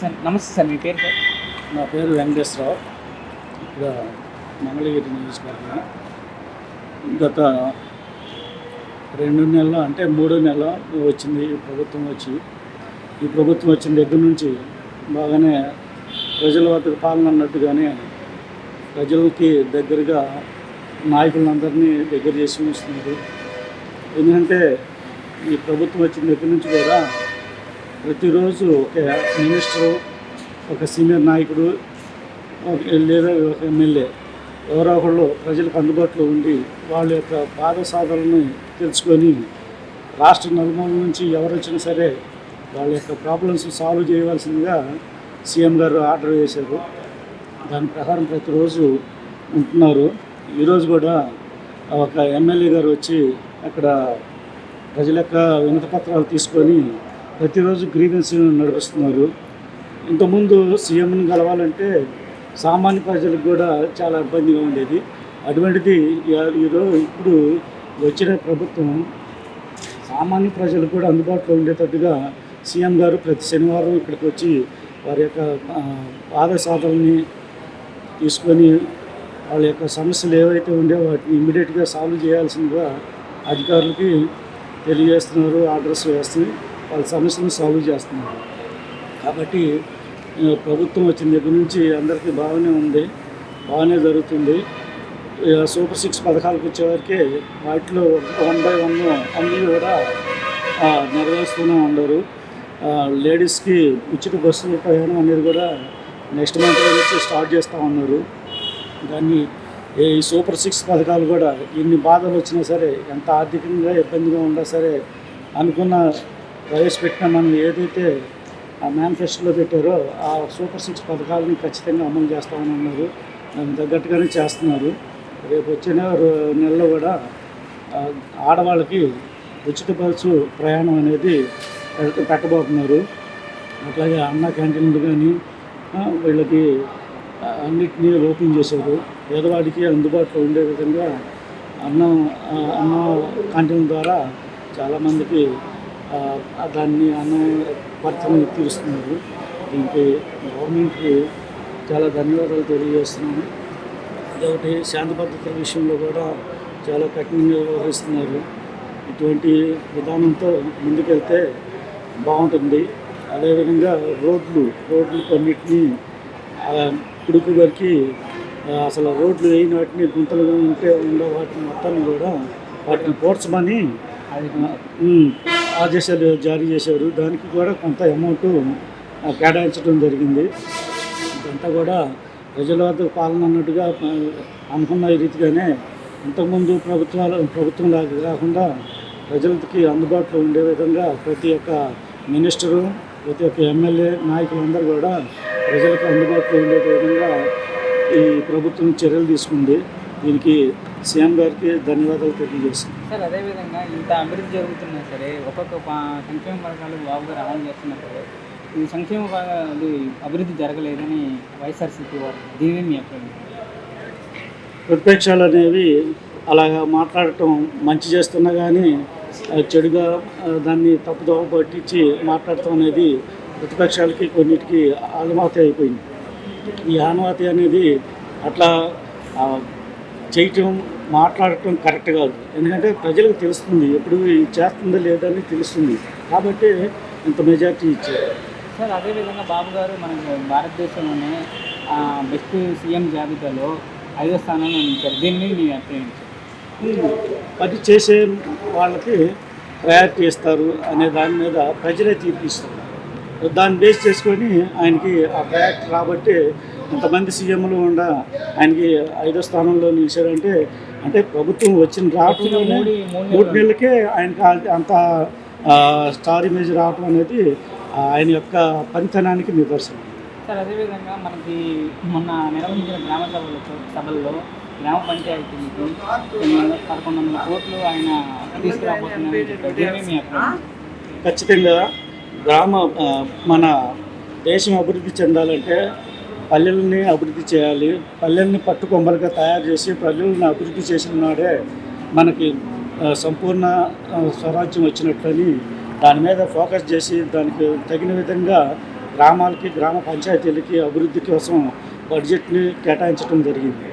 Sir నమస్తే sir మీ పేరు sir? నా పేరు వెంకటేశ్వరరావు. ఇక్కడ మంగళగిరి నియోజకవర్గం. గత రెండు నెలలు అంటే మూడో నెల వచ్చింది ఈ ప్రభుత్వం వచ్చి. ఈ ప్రభుత్వం వచ్చిన దగ్గర నుంచి బాగానే ప్రజల వద్దకు పాలన అన్నట్టుగానే ప్రజలకి దగ్గరగా నాయకులందరినీ దగ్గర చేసి ఉంచుతున్నారు. ఎందుకంటే ఈ ప్రభుత్వం వచ్చిన దగ్గర నుంచి కూడా ప్రతిరోజు ఒక మినిస్టరు ఒక సీనియర్ నాయకుడు లేదా ఒక ఎమ్మెల్యే ఎవరో ఒకళ్ళు ప్రజలకు అందుబాటులో ఉండి వాళ్ళ యొక్క బాధ సాధనని తెలుసుకొని రాష్ట్ర నలుమూల నుంచి ఎవరు వచ్చినా సరే వాళ్ళ యొక్క ప్రాబ్లమ్స్ సాల్వ్ చేయవలసిందిగా సీఎం గారు ఆర్డర్ చేశారు దాని ప్రకారం ప్రతిరోజు ఉంటున్నారు. ఈరోజు కూడా ఒక ఎమ్మెల్యే గారు వచ్చి అక్కడ ప్రజల యొక్క వినతి పత్రాలు తీసుకొని ప్రతిరోజు గ్రీవెన్స్ నడిపిస్తున్నారు. ఇంతకుముందు సీఎంని కలవాలంటే సామాన్య ప్రజలకు కూడా చాలా ఇబ్బందిగా ఉండేది. అటువంటిది ఈరోజు ఇప్పుడు వచ్చిన ప్రభుత్వం సామాన్య ప్రజలకు కూడా అందుబాటులో ఉండేటట్టుగా సీఎం గారు ప్రతి శనివారం ఇక్కడికి వచ్చి వారి యొక్క ఆ, తీసుకొని వాళ్ళ యొక్క సమస్యలు ఏవైతే ఉండే వాటిని ఇమ్మీడియట్గా సాల్వ్ చేయాల్సిందిగా అధికారులకి తెలియజేస్తున్నారు ఆర్డర్స్ వేస్తూ వాళ్ళ సమస్యలను సాల్వ్ చేస్తున్నారు. కాబట్టి ప్రభుత్వం వచ్చిన దగ్గర నుంచి అందరికీ బాగానే ఉంది బాగానే జరుగుతుంది. సూపర్ సిక్స్ పథకాలకు వచ్చేవరకే వాటిలో వన్ బై వన్ అన్నీ కూడా నెరవేరుస్తూనే ఉన్నారు. లేడీస్కి ఉచిత బస్సు ప్రయాణం అనేది కూడా నెక్స్ట్ మంత్ నుంచి స్టార్ట్ చేస్తూ ఉన్నారు. దాన్ని ఈ సూపర్ సిక్స్ పథకాలు కూడా ఎన్ని బాధలు వచ్చినా సరే ఎంత ఆర్థికంగా ఇబ్బందిగా ఉన్నా సరే అనుకున్న ప్రవేశపెట్టిన మనం ఏదైతే ఆ మేనిఫెస్టోలో పెట్టారో ఆ సూపర్ సిక్స్ పథకాలని ఖచ్చితంగా అమలు చేస్తామని అన్నారు. దానికి తగ్గట్టుగానే చేస్తున్నారు. రేపు వచ్చిన నెలలో కూడా ఆడవాళ్ళకి ఉచిత బస్సు ప్రయాణం అనేది పెట్టబోతున్నారు. అట్లాగే అన్న క్యాంటీన్లు కానీ వీళ్ళకి అన్నిటినీ ఓపెన్ చేశారు. పేదవాడికి అందుబాటులో ఉండే విధంగా అన్నం అన్నం క్యాంటీన్ ద్వారా చాలామందికి దాన్ని అన్నం తీరుస్తున్నారు. దీనికి గవర్నమెంట్కి చాలా ధన్యవాదాలు తెలియజేస్తున్నాను. అదొకటి శాంతి భద్రత విషయంలో కూడా చాలా కఠినంగా వ్యవహరిస్తున్నారు. ఇటువంటి విధానంతో ముందుకెళ్తే బాగుంటుంది. అదేవిధంగా రోడ్లు రోడ్లు కొన్నిటిని కుడుకు వరకు అసలు రోడ్లు వేయని వాటిని గుంతలుగా ఉంటే ఉండే వాటిని మొత్తాన్ని కూడా వాటిని పోడ్చమని అది ఆదేశాలు జారీ చేశారు. దానికి కూడా కొంత అమౌంట్ కేటాయించడం జరిగింది. ఇదంతా కూడా ప్రజల వద్ద పాలన అన్నట్టుగా అనుకున్న రీతిగానే ఇంతకుముందు ప్రభుత్వాలు ప్రభుత్వం లాగా కాకుండా ప్రజలకి అందుబాటులో ఉండే విధంగా ప్రతి ఒక్క మినిస్టరు ప్రతి ఒక్క ఎమ్మెల్యే నాయకులందరూ కూడా ప్రజలకు అందుబాటులో ఉండే విధంగా ఈ ప్రభుత్వం చర్యలు తీసుకుంది. దీనికి సీఎం గారికి ధన్యవాదాలు తెలియజేస్తున్నాను సార్ అదేవిధంగా ఇంత అభివృద్ధి జరుగుతున్నా సరే ఒక్కొక్క సంక్షేమ పథకాలు బాబు గారు అమలు చేస్తున్నా సరే ఈ సంక్షేమ పథకాలు అభివృద్ధి జరగలేదని వైఎస్ఆర్సీపీ వారు దీని మీ అభిప్రాయం ప్రతిపక్షాలు అనేవి అలాగా మాట్లాడటం మంచి చేస్తున్నా కానీ చెడుగా దాన్ని తప్పుదోవ పట్టించి మాట్లాడటం అనేది ప్రతిపక్షాలకి కొన్నిటికి ఆనుమతి అయిపోయింది. ఈ ఆనుమతి అనేది అట్లా చేయటం మాట్లాడటం కరెక్ట్ కాదు. ఎందుకంటే ప్రజలకు తెలుస్తుంది ఎప్పుడు చేస్తుందో లేదని తెలుస్తుంది. కాబట్టి ఇంత మెజార్టీ ఇచ్చారు. సార్ అదేవిధంగా బాబు గారు మన భారతదేశంలోనే బెస్ట్ సీఎం జాబితాలో ఐదో స్థానంలో ఉంచారు. దీని మీద మీ అభిప్రాయం చేసే వాళ్ళకి ప్రయారిటీ ఇస్తారు అనే దాని మీద ప్రజలే తీర్పిస్తారు దాన్ని బేస్ చేసుకొని ఆయనకి ఆ ప్రయారిటీ రాబట్టి ఇంతమంది సీఎంలు ఉండ ఆయనకి ఐదో స్థానంలో నిలిచారంటే అంటే ప్రభుత్వం వచ్చిన రావటంలోనే మూడు నెలలకే ఆయనకి అంత స్టార్ ఇమేజ్ రావటం అనేది ఆయన యొక్క పనితనానికి నిదర్శనం. సార్ అదేవిధంగా మనకి మొన్న నిర్వహించిన గ్రామ సభలతో సభల్లో గ్రామ పంచాయతీలకి కొన్ని పదకొండు వందల కోట్లు ఆయన తీసుకురాబోతున్నారని ఖచ్చితంగా గ్రామ మన దేశం అభివృద్ధి చెందాలంటే పల్లెల్ని అభివృద్ధి చేయాలి. పల్లెల్ని పట్టుకొమ్మలుగా తయారు చేసి పల్లెల్ని అభివృద్ధి చేసిన నాడే మనకి సంపూర్ణ స్వరాజ్యం వచ్చినట్లని దాని మీద ఫోకస్ చేసి దానికి తగిన విధంగా గ్రామాలకి గ్రామ పంచాయతీలకి అభివృద్ధి కోసం బడ్జెట్ని కేటాయించడం జరిగింది.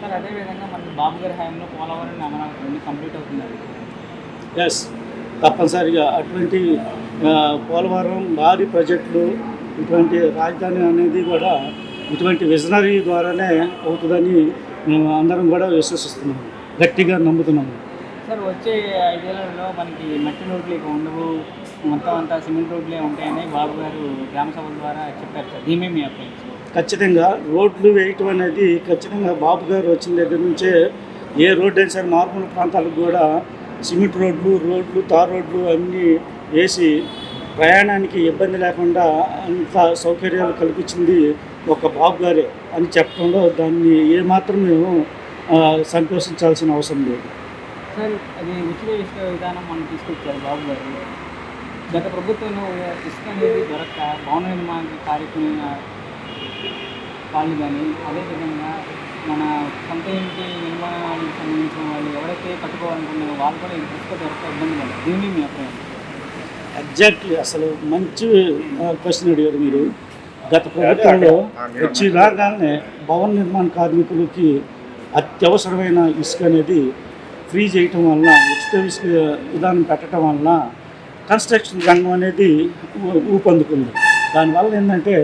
సార్ అదేవిధంగా మనకి బాబు గారి హయాంలో పోలవరం అమరావతి రెండు కంప్లీట్ అవుతుంది ఎస్ తప్పనిసరిగా అటువంటి పోలవరం భారీ ప్రాజెక్టులు ఇటువంటి రాజధాని అనేది కూడా ఇటువంటి విజనరీ ద్వారానే అవుతుందని మేము అందరం కూడా విశ్వసిస్తున్నాము గట్టిగా నమ్ముతున్నాము సార్ వచ్చే ఐదేళ్ళలో మనకి మట్టి రోడ్లు ఇక ఉండవు మొత్తం అంతా సిమెంట్ రోడ్లే ఉంటాయని బాబు గారు గ్రామ సభల ద్వారా చెప్పారు సార్. దీని మీ అప్లైన్స్ ఖచ్చితంగా రోడ్లు వేయటం అనేది ఖచ్చితంగా బాబు గారు వచ్చిన దగ్గర నుంచే ఏ రోడ్డు అయినా సరే మారుమూల ప్రాంతాలకు కూడా సిమెంట్ రోడ్లు రోడ్లు తార్ రోడ్లు అన్నీ వేసి ప్రయాణానికి ఇబ్బంది లేకుండా అంత సౌకర్యాలు కల్పించింది ఒక బాబు గారే అని చెప్పడంలో దాన్ని ఏమాత్రం మేము సంతోషించాల్సిన అవసరం లేదు. సార్ అది ఉచిత ఇసుక విధానం మనం తీసుకొచ్చారు బాబు గారు. గత ప్రభుత్వంలో ఇసుక అనేది దొరక్క భవన నిర్మాణ కార్యక్రమం వాళ్ళు కానీ అదేవిధంగా మన సొంత ఇంటి నిర్మాణానికి సంబంధించిన వాళ్ళు ఎవరైతే కట్టుకోవాలనుకున్నారో వాళ్ళు కూడా ఇసుక దొరక ఇబ్బంది పడదు దీన్ని మీ అభిప్రాయం? ఎగ్జాక్ట్లీ అసలు మంచి క్వశ్చన్ అడిగారు మీరు. గత ప్రభుత్వంలో వచ్చి రాగానే భవన నిర్మాణ కార్మికులకి అత్యవసరమైన ఇసుక అనేది ఫ్రీ చేయటం వలన ఉచిత ఇసుక విధానం పెట్టడం వలన కన్స్ట్రక్షన్ రంగం అనేది ఊపందుకుంది. దానివల్ల ఏంటంటే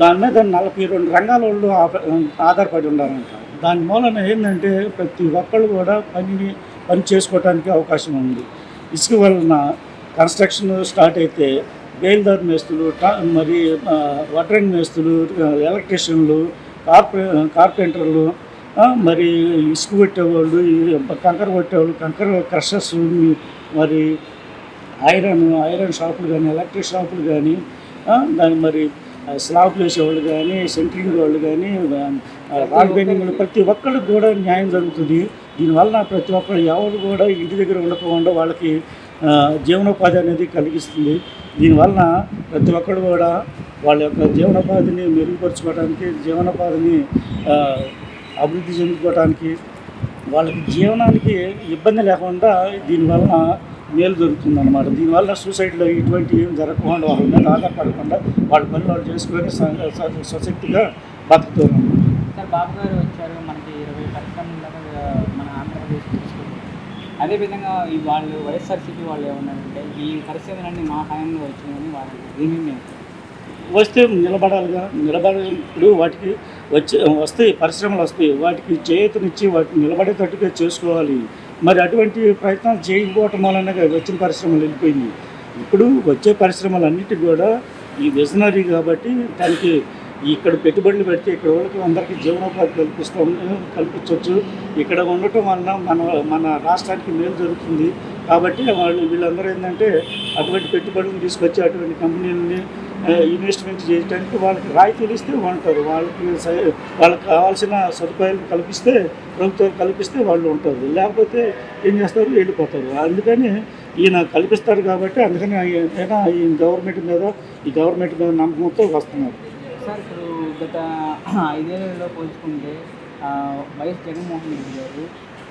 దాని మీద నలభై రెండు రంగాల వాళ్ళు ఆధారపడి ఉన్నారంట దాని మూలన ఏంటంటే ప్రతి ఒక్కళ్ళు కూడా పనిని పని చేసుకోవడానికి అవకాశం ఉంది. ఇసుక వలన కన్స్ట్రక్షన్ స్టార్ట్ అయితే బేల్దార్ మేస్తులు మరి ఆ, మేస్తులు ఎలక్ట్రీషియన్లు కార్పె కార్పెంటర్లు మరి ఇసుక పెట్టేవాళ్ళు కంకర కొట్టేవాళ్ళు కంకర క్రషర్స్ మరి ఐరన్ ఐరన్ షాపులు కానీ ఎలక్ట్రిక్ షాపులు కానీ దాని మరి ఆ, స్లాబ్లు వేసేవాళ్ళు కానీ సెంట్రింగ్ వాళ్ళు కానీ రాడ్ బెండింగ్ ప్రతి ఒక్కరికి కూడా న్యాయం జరుగుతుంది. దీనివల్ల ప్రతి ఒక్కరు ఎవరు కూడా ఇంటి దగ్గర ఉండకుండా వాళ్ళకి జీవనోపాధి అనేది కలిగిస్తుంది. దీనివలన ప్రతి ఒక్కరు కూడా వాళ్ళ యొక్క జీవనోపాధిని మెరుగుపరచుకోవడానికి జీవనోపాధిని అభివృద్ధి చెందుకోవడానికి వాళ్ళకి జీవనానికి ఇబ్బంది లేకుండా దీనివల్ల మేలు దొరుకుతుంది అనమాట దీనివల్ల సూసైడ్లో ఇటువంటి ఏం జరగకుండా వాళ్ళ మీద ఆధారపడకుండా వాళ్ళ పని వాళ్ళు చేసుకొని సశక్తిగా బతుకుతారు సార్ బాబు గారు వచ్చారు. మనకి ఇరవై పరిశ్రమలు మన ఆంధ్రప్రదేశ్ అదేవిధంగా ఈ వాళ్ళు వైఎస్ఆర్సీపీ వాళ్ళు ఏమన్నారంటే ఈ పరిస్థితులన్నీ మా హయాంలో వచ్చిందని వాళ్ళు దీని వస్తే నిలబడాలిగా. నిలబడ ఇప్పుడు వాటికి వచ్చే వస్తాయి పరిశ్రమలు వస్తాయి. వాటికి చేతునిచ్చి వాటిని నిలబడేటట్టుగా చేసుకోవాలి. మరి అటువంటి ప్రయత్నం చేయకపోవటం వలన వచ్చిన పరిశ్రమలు వెళ్ళిపోయింది ఇప్పుడు వచ్చే పరిశ్రమలన్నిటికి కూడా ఈ విజనరీ కాబట్టి దానికి ఇక్కడ పెట్టుబడులు పెట్టి ఇక్కడ వాళ్ళకి అందరికీ జీవనోపాధి కల్పిస్తాం కల్పించవచ్చు. ఇక్కడ ఉండటం వలన మన మన రాష్ట్రానికి మేలు జరుగుతుంది. కాబట్టి వాళ్ళు వీళ్ళందరూ ఏంటంటే అటువంటి పెట్టుబడులను తీసుకొచ్చి అటువంటి కంపెనీలని ఇన్వెస్ట్మెంట్ చేయడానికి వాళ్ళకి రాయితీలు ఇస్తే ఉంటారు వాళ్ళకి వాళ్ళకి కావాల్సిన సదుపాయాలు కల్పిస్తే ప్రభుత్వం కల్పిస్తే వాళ్ళు ఉంటారు. లేకపోతే ఏం చేస్తారు? వెళ్ళిపోతారు. అందుకని ఈయన కల్పిస్తారు కాబట్టి అందుకని ఆయన ఈ గవర్నమెంట్ మీద ఈ గవర్నమెంట్ మీద నమ్మకంతో వస్తున్నారు. సార్ ఇప్పుడు గత ఐదేళ్ళలో పోల్చుకుంటే వైఎస్ జగన్మోహన్ రెడ్డి గారు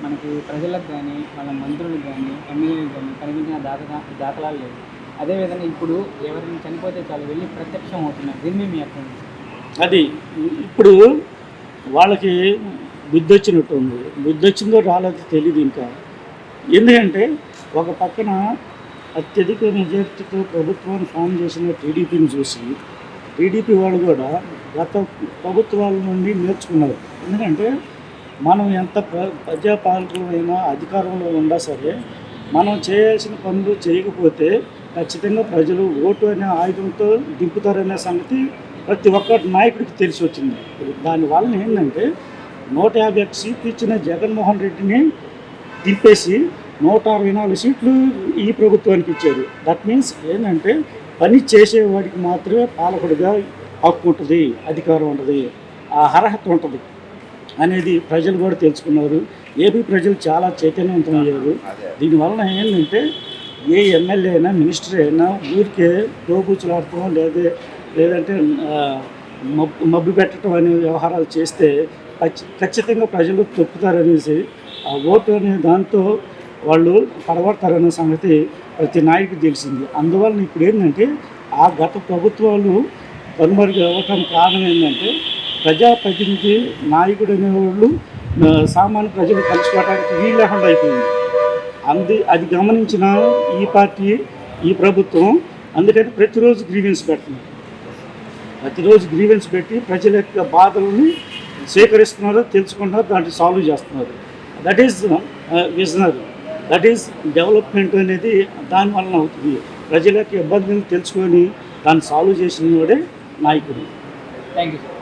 మనకి ప్రజలకు కానీ వాళ్ళ మంత్రులకు కానీ ఎమ్మెల్యేలకు కానీ కనిపించిన దాఖలా దాఖలాలు లేవు. అదేవిధంగా ఇప్పుడు ఎవరైనా చనిపోతే చాలు వెళ్ళి ప్రత్యక్షం అవుతున్నారు. దీన్ని మీ అర్థం అది ఇప్పుడు వాళ్ళకి బుద్ధి వచ్చినట్టు ఉంది. బుద్ధి వచ్చిందో రాలేదో తెలియదు ఇంకా. ఎందుకంటే ఒక పక్కన అత్యధిక మెజార్టీతో ప్రభుత్వాన్ని ఫామ్ చేసిన టీడీపీని చూసి టీడీపీ వాళ్ళు కూడా గత ప్రభుత్వాల నుండి నేర్చుకున్నారు. ఎందుకంటే మనం ఎంత ప్ర ప్రజాపాలకులైనా అధికారంలో ఉన్నా సరే మనం చేయాల్సిన పనులు చేయకపోతే ఖచ్చితంగా ప్రజలు ఓటు అనే ఆయుధంతో దింపుతారనే సంగతి ప్రతి ఒక్క నాయకుడికి తెలిసి వచ్చింది. దానివల్ల ఏంటంటే నూట యాభై ఒక్క సీట్లు ఇచ్చిన జగన్మోహన్ రెడ్డిని దింపేసి నూట అరవై నాలుగు సీట్లు ఈ ప్రభుత్వానికి ఇచ్చారు. దట్ మీన్స్ ఏంటంటే పని చేసేవాడికి మాత్రమే పాలకుడిగా హక్కు ఉంటుంది అధికారం ఉంటుంది ఆ అర్హత ఉంటుంది అనేది ప్రజలు కూడా తెలుసుకున్నారు. ఏపీ ప్రజలు చాలా చైతన్యవంతమయ్యారు. దీనివలన ఏంటంటే ఏ ఎమ్మెల్యే అయినా మినిస్టర్ అయినా ఊరికే దోబూచులాడటం లేదా లేదంటే మబ్బు మబ్బు పెట్టడం అనే వ్యవహారాలు చేస్తే ఖచ్చి- ఖచ్చితంగా ప్రజలు తొక్కుతారనేసి ఆ ఓటు అనే దాంతో వాళ్ళు పడగొడతారనే సంగతి ప్రతి నాయకుడికి తెలిసింది. అందువలన ఇప్పుడు ఏంటంటే ఆ గత ప్రభుత్వాలు కనుమరుగు అవ్వటానికి కారణం ఏంటంటే ప్రజాప్రతినిధి నాయకుడు అనేవాళ్ళు సామాన్య ప్రజలు కలుసుకోవడానికి వీలు లేకుండా అయిపోయింది. అంది అది గమనించిన ఈ పార్టీ ఈ ప్రభుత్వం అందుకని ప్రతిరోజు గ్రీవెన్స్ పెడుతున్నారు. ప్రతిరోజు గ్రీవెన్స్ పెట్టి ప్రజల యొక్క బాధల్ని సేకరిస్తున్నారు తెలుసుకుంటున్నారు దాంట్లో సాల్వ్ చేస్తున్నారు. That is visionary. That is development అనేది దాని వలన అవుతుంది. ప్రజల యొక్క తెలుసుకొని దాన్ని సాల్వ్ చేసిన వాడే నాయకుడు థ్యాంక్ యూ